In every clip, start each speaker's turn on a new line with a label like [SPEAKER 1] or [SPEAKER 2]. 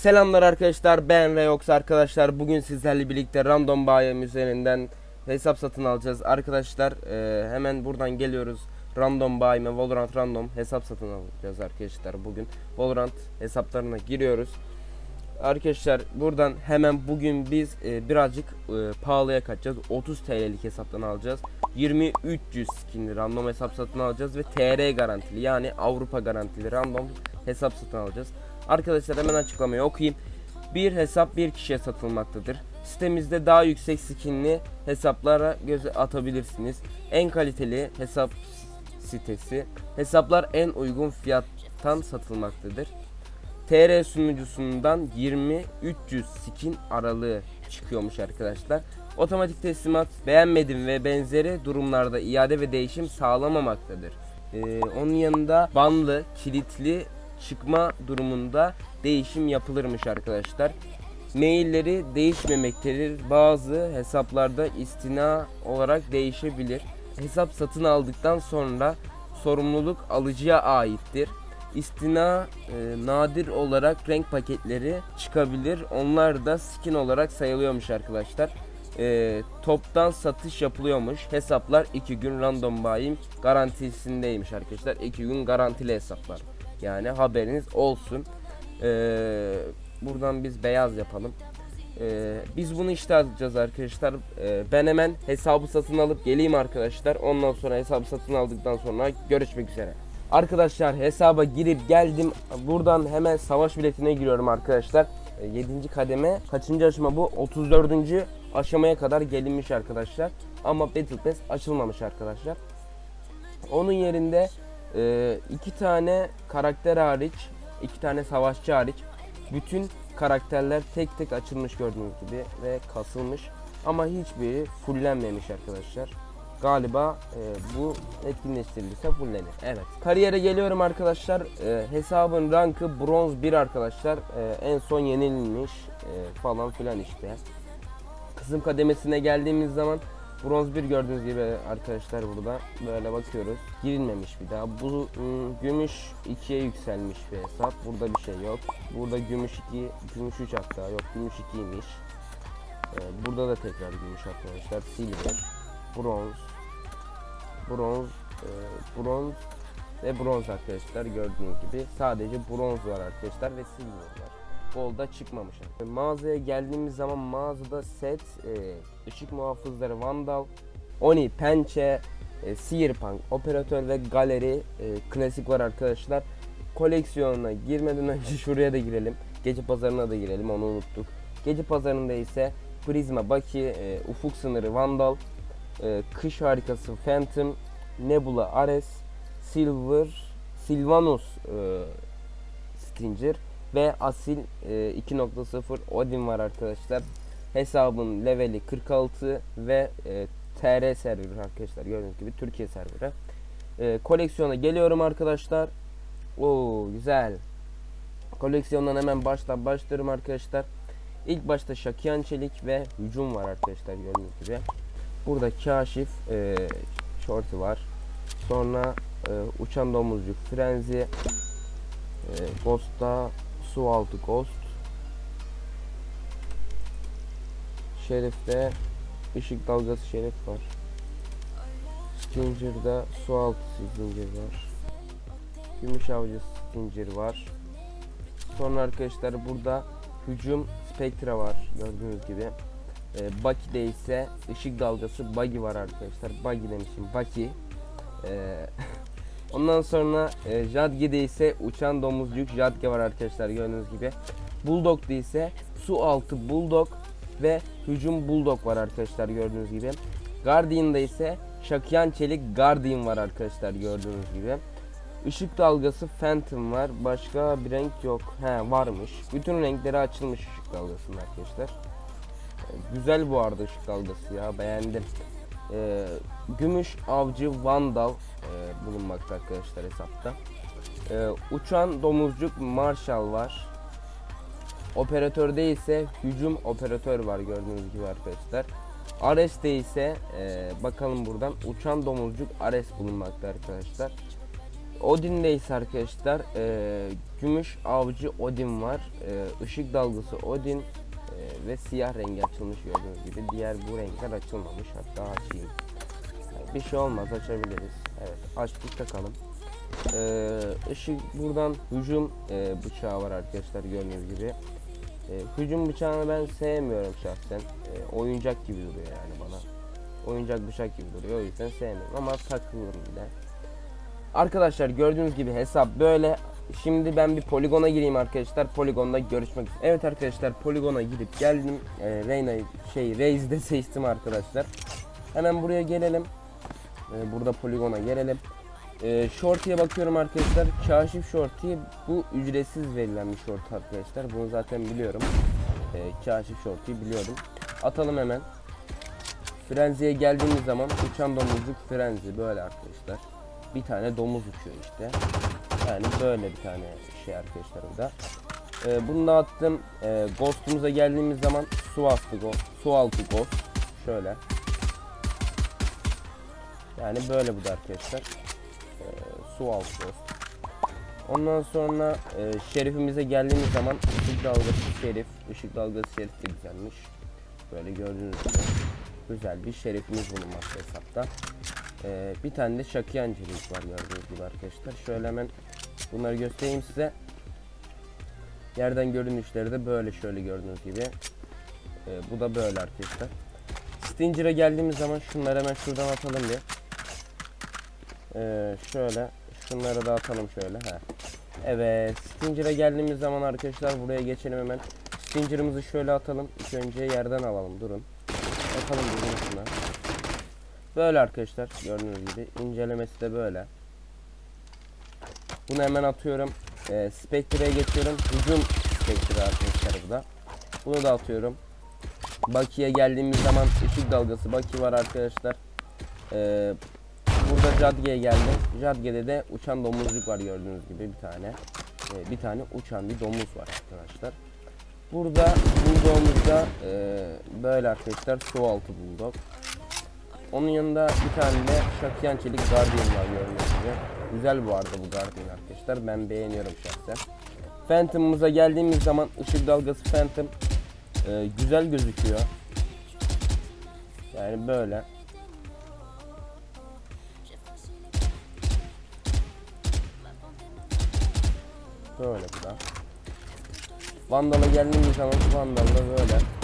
[SPEAKER 1] Selamlar arkadaşlar ben Reox arkadaşlar bugün sizlerle birlikte random bayram üzerinden hesap satın alacağız. Arkadaşlar e, hemen buradan geliyoruz. Random buy ve Valorant random hesap satın alacağız arkadaşlar bugün. Valorant hesaplarına giriyoruz. Arkadaşlar buradan hemen bugün biz e, birazcık e, pahalıya kaçacağız. 30 TL'lik hesaptan alacağız. 2300 skinli random hesap satın alacağız ve TR garantili yani Avrupa garantili random hesap satın alacağız Arkadaşlar hemen açıklamayı okuyayım. Bir hesap bir kişiye satılmaktadır. Sitemizde daha yüksek skinli hesaplara göz atabilirsiniz. En kaliteli hesap sitesi. Hesaplar en uygun fiyattan satılmaktadır. TR sunucusundan 20-300 skin aralığı çıkıyormuş arkadaşlar. Otomatik teslimat beğenmedim ve benzeri durumlarda iade ve değişim sağlamamaktadır. Ee, onun yanında banlı, kilitli çıkma durumunda değişim yapılırmış arkadaşlar. Mailleri değişmemektedir. Bazı hesaplarda istina olarak değişebilir. Hesap satın aldıktan sonra sorumluluk alıcıya aittir. İstina e, nadir olarak renk paketleri çıkabilir. Onlar da skin olarak sayılıyormuş arkadaşlar. E, toptan satış yapılıyormuş. Hesaplar 2 gün random buying garantisindeymiş arkadaşlar. 2 gün garantili hesaplar. Yani haberiniz olsun. Ee, buradan biz beyaz yapalım. Ee, biz bunu işte alacağız arkadaşlar. Ee, ben hemen hesabı satın alıp geleyim arkadaşlar. Ondan sonra hesabı satın aldıktan sonra görüşmek üzere. Arkadaşlar hesaba girip geldim. Buradan hemen savaş biletine giriyorum arkadaşlar. 7. kademe kaçıncı aşama bu? 34. aşamaya kadar gelinmiş arkadaşlar. Ama Battle Pass açılmamış arkadaşlar. Onun yerinde ee, iki tane karakter hariç, iki tane savaşçı hariç bütün karakterler tek tek açılmış gördüğünüz gibi ve kasılmış ama hiçbiri fullenmemiş arkadaşlar. Galiba e, bu etkinleştirilirse fullenir. Evet. Kariyere geliyorum arkadaşlar. E, hesabın rankı bronz 1 arkadaşlar. E, en son yenilmiş e, falan filan işte. Kısım kademesine geldiğimiz zaman Bronz 1 gördüğünüz gibi arkadaşlar burada böyle bakıyoruz. Girilmemiş bir daha. Bu ım, gümüş 2'ye yükselmiş bir hesap. Burada bir şey yok. Burada gümüş 2, gümüş 3 hatta yok. Gümüş 2'ymiş. Ee, burada da tekrar gümüş arkadaşlar. Silver, bronz, bronz, e, bronz ve bronz arkadaşlar gördüğünüz gibi. Sadece bronz var arkadaşlar ve silver var golda çıkmamış. Mağazaya geldiğimiz zaman mağazada set, e, ışık muhafızları Vandal, Oni, Pençe, e, Searpunk, Operatör ve Galeri e, klasik var arkadaşlar. Koleksiyonuna girmeden önce şuraya da girelim. Gece pazarına da girelim onu unuttuk. Gece pazarında ise Prisma, Baki, e, Ufuk Sınırı, Vandal, e, Kış Harikası, Phantom, Nebula, Ares, Silver, Silvanus, e, Stinger, ve asil e, 2.0 Odin var arkadaşlar. Hesabın leveli 46 ve e, TR server arkadaşlar gördüğünüz gibi Türkiye serverı. E, koleksiyona geliyorum arkadaşlar. Oo güzel. Koleksiyondan hemen baştan başlıyorum arkadaşlar. İlk başta Şakiyan Çelik ve Hücum var arkadaşlar gördüğünüz gibi. Burada Kaşif e, shorty var. Sonra e, Uçan Domuzcuk Frenzy e, Ghost'ta su altı ghost Şerif'te ışık dalgası şerif var. Stinger'da su altı zincir var. Gümüş avcı zincir var. Sonra arkadaşlar burada hücum Spectra var gördüğünüz gibi. Ee, Bucky'de ise ışık dalgası Buggy var arkadaşlar. Buggy demişim Bucky. Ee, Ondan sonra e, Jadge'de ise uçan domuzcuk Jadge var arkadaşlar gördüğünüz gibi. Bulldog'da ise su altı Bulldog ve hücum Bulldog var arkadaşlar gördüğünüz gibi. Guardian'da ise Şakyan Çelik Guardian var arkadaşlar gördüğünüz gibi. Işık dalgası Phantom var. Başka bir renk yok. He varmış. Bütün renkleri açılmış ışık dalgasının arkadaşlar. Güzel bu arada ışık dalgası ya beğendim. Ee, gümüş avcı Vandal e, bulunmakta arkadaşlar hesapta. Ee, uçan domuzcuk Marshall var. Operatörde ise hücum operatör var gördüğünüz gibi arkadaşlar. Ares'te ise e, bakalım buradan uçan domuzcuk Ares bulunmakta arkadaşlar. Odin'deyiz arkadaşlar. Ee, gümüş avcı Odin var. Ee, ışık dalgası Odin ee, ve siyah rengi açılmış gördüğünüz gibi. Diğer bu renkler açılmamış. Hatta açayım. Bir şey olmaz açabiliriz. Evet açtık takalım. Ee, ışık buradan hücum e, bıçağı var arkadaşlar gördüğünüz gibi. E, hücum bıçağını ben sevmiyorum şahsen. E, oyuncak gibi duruyor yani bana. Oyuncak bıçak gibi duruyor o yüzden sevmiyorum ama takılırım bir de. Arkadaşlar gördüğünüz gibi hesap böyle. Şimdi ben bir poligona gireyim arkadaşlar. Poligonda görüşmek üzere. Evet arkadaşlar poligona gidip geldim. E, Reyna'yı şey Reis'de seçtim arkadaşlar. Hemen buraya gelelim. E, burada poligona gelelim. E, shorty'ye bakıyorum arkadaşlar. Kaşif shorty bu ücretsiz verilen bir short arkadaşlar. Bunu zaten biliyorum. E, kaşif shorty biliyorum. Atalım hemen. Frenzy'ye geldiğimiz zaman uçan domuzcuk frenzy böyle arkadaşlar. Bir tane domuz uçuyor işte. Yani böyle bir tane şey arkadaşlar burada. E, bunu da attım. E, Ghost'umuza geldiğimiz zaman su altı ghost. Su altı ghost. Şöyle. Yani böyle bu da arkadaşlar e, su altı olsun. Ondan sonra e, şerifimize geldiğimiz zaman ışık dalgası şerif, ışık dalgası şerif de güzelmiş. Böyle gördüğünüz gibi güzel bir şerifimiz bulunmakta hesapta. E, bir tane de şakyancılık var gördüğünüz gibi arkadaşlar. Şöyle hemen bunları göstereyim size. Yerden görünüşleri de böyle şöyle gördüğünüz gibi. E, bu da böyle arkadaşlar. Stinger'a geldiğimiz zaman şunları hemen şuradan atalım bir. Ee, şöyle şunları da atalım şöyle ha. Evet Stinger'a geldiğimiz zaman arkadaşlar buraya geçelim hemen. Stinger'ımızı şöyle atalım. İlk önce yerden alalım durun. Atalım durun şuna. Böyle arkadaşlar gördüğünüz gibi incelemesi de böyle. Bunu hemen atıyorum. Ee, Spectre'ye geçiyorum. Hücum Spectre arkadaşlar bu da. Bunu da atıyorum. Baki'ye geldiğimiz zaman ışık dalgası Baki var arkadaşlar. Ee, Burada Jadge'ye geldim. Jadge'de de uçan domuzcuk var gördüğünüz gibi bir tane. Ee, bir tane uçan bir domuz var arkadaşlar. Burada bulldog'umuzda e, böyle arkadaşlar su altı bulldog. Onun yanında bir tane de Şakyan Çelik Guardian var gördüğünüz gibi. Güzel bu arada bu Guardian arkadaşlar. Ben beğeniyorum şahsen. Phantom'ımıza geldiğimiz zaman ışık dalgası Phantom e, güzel gözüküyor. Yani böyle. Böyle bu da. Vandal'a geldiğimiz zaman Vandal da böyle.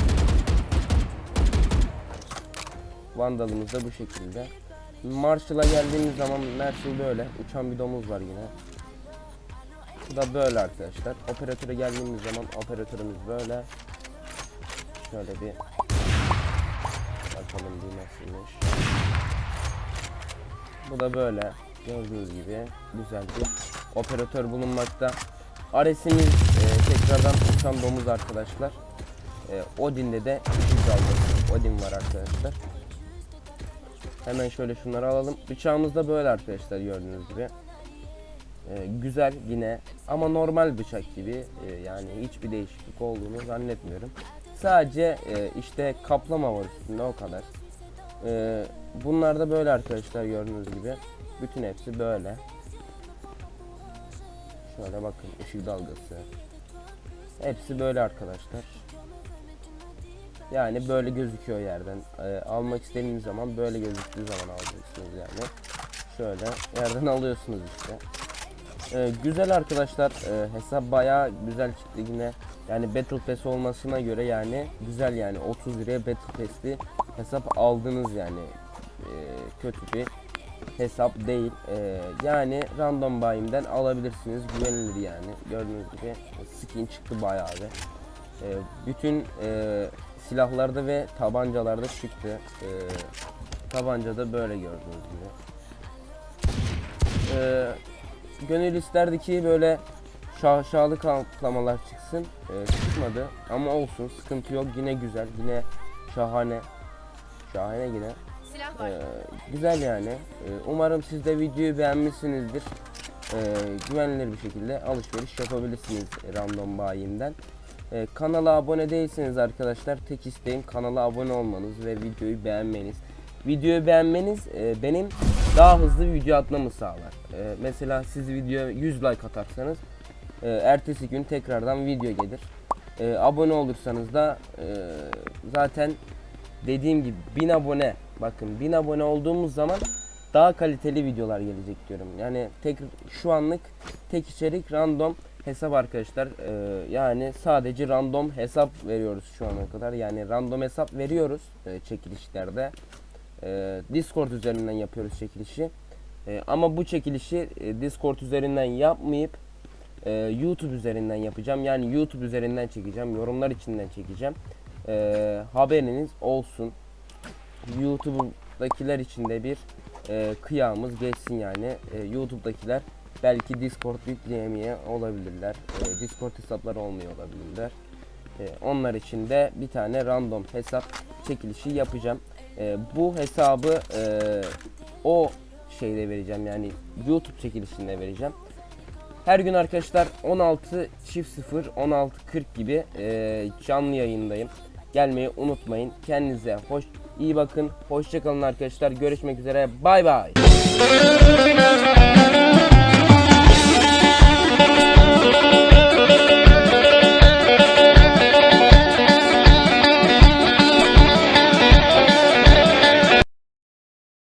[SPEAKER 1] Vandal'ımız da bu şekilde. Marshall'a geldiğimiz zaman Marshall böyle. Uçan bir domuz var yine. Bu da böyle arkadaşlar. Operatöre geldiğimiz zaman operatörümüz böyle. Şöyle bir bakalım bir nasılmış. Bu da böyle. Gördüğünüz gibi güzel bir operatör bulunmakta. Ares'imiz e, tekrardan uçan domuz arkadaşlar. E, Odin'de de ışık dalgası. Odin var arkadaşlar. Hemen şöyle şunları alalım. Bıçağımız da böyle arkadaşlar gördüğünüz gibi. E, güzel yine ama normal bıçak gibi e, yani hiçbir değişiklik olduğunu zannetmiyorum. Sadece e, işte kaplama var üstünde o kadar. E, bunlar da böyle arkadaşlar gördüğünüz gibi. Bütün hepsi böyle. Şöyle bakın ışık dalgası. Hepsi böyle arkadaşlar. Yani böyle gözüküyor yerden. Ee, almak istediğiniz zaman böyle gözüktüğü zaman alacaksınız yani. Şöyle yerden alıyorsunuz işte. Ee, güzel arkadaşlar. Ee, hesap bayağı güzel çıktı yine. Yani Battle Pass olmasına göre yani güzel yani 30 liraya Battle Pass'li hesap aldınız yani. Ee, kötü bir hesap değil. Ee, yani random buy'imden alabilirsiniz. Güvenilir yani. Gördüğünüz gibi skin çıktı bayağı bir. Ee, bütün e, silahlarda ve tabancalarda çıktı. Ee, tabancada böyle gördüğünüz gibi. Ee, gönül isterdi ki böyle şaşalı kaplamalar çıksın. Ee, çıkmadı ama olsun sıkıntı yok. Yine güzel. Yine şahane. Şahane yine. Ee, güzel yani. Ee, umarım siz de videoyu beğenmişsinizdir. Ee, güvenilir bir şekilde alışveriş yapabilirsiniz random bayimden. Ee, kanala abone değilseniz arkadaşlar tek isteğim kanala abone olmanız ve videoyu beğenmeniz. Videoyu beğenmeniz e, benim daha hızlı video atmamı sağlar. E, mesela siz video 100 like atarsanız e, ertesi gün tekrardan video gelir. E, abone olursanız da e, zaten dediğim gibi 1000 abone bakın 1000 abone olduğumuz zaman daha kaliteli videolar gelecek diyorum. Yani tek şu anlık tek içerik random hesap arkadaşlar. Ee, yani sadece random hesap veriyoruz şu ana kadar. Yani random hesap veriyoruz e, çekilişlerde. Ee, Discord üzerinden yapıyoruz çekilişi. Ama bu çekilişi e, Discord üzerinden yapmayıp e, YouTube üzerinden yapacağım. Yani YouTube üzerinden çekeceğim. Yorumlar içinden çekeceğim. Haberiniz olsun. YouTube'dakiler için de bir e, kıyamız geçsin yani. E, YouTube'dakiler belki Discord yükleyemeye olabilirler. E, Discord hesapları olmuyor olabilirler. E, onlar için de bir tane random hesap çekilişi yapacağım. E, bu hesabı e, o şeyde vereceğim yani YouTube çekilişinde vereceğim. Her gün arkadaşlar 16 çift 0 16 40 gibi e, canlı yayındayım. Gelmeyi unutmayın. Kendinize hoş iyi bakın. Hoşçakalın arkadaşlar. Görüşmek üzere. Bay bay.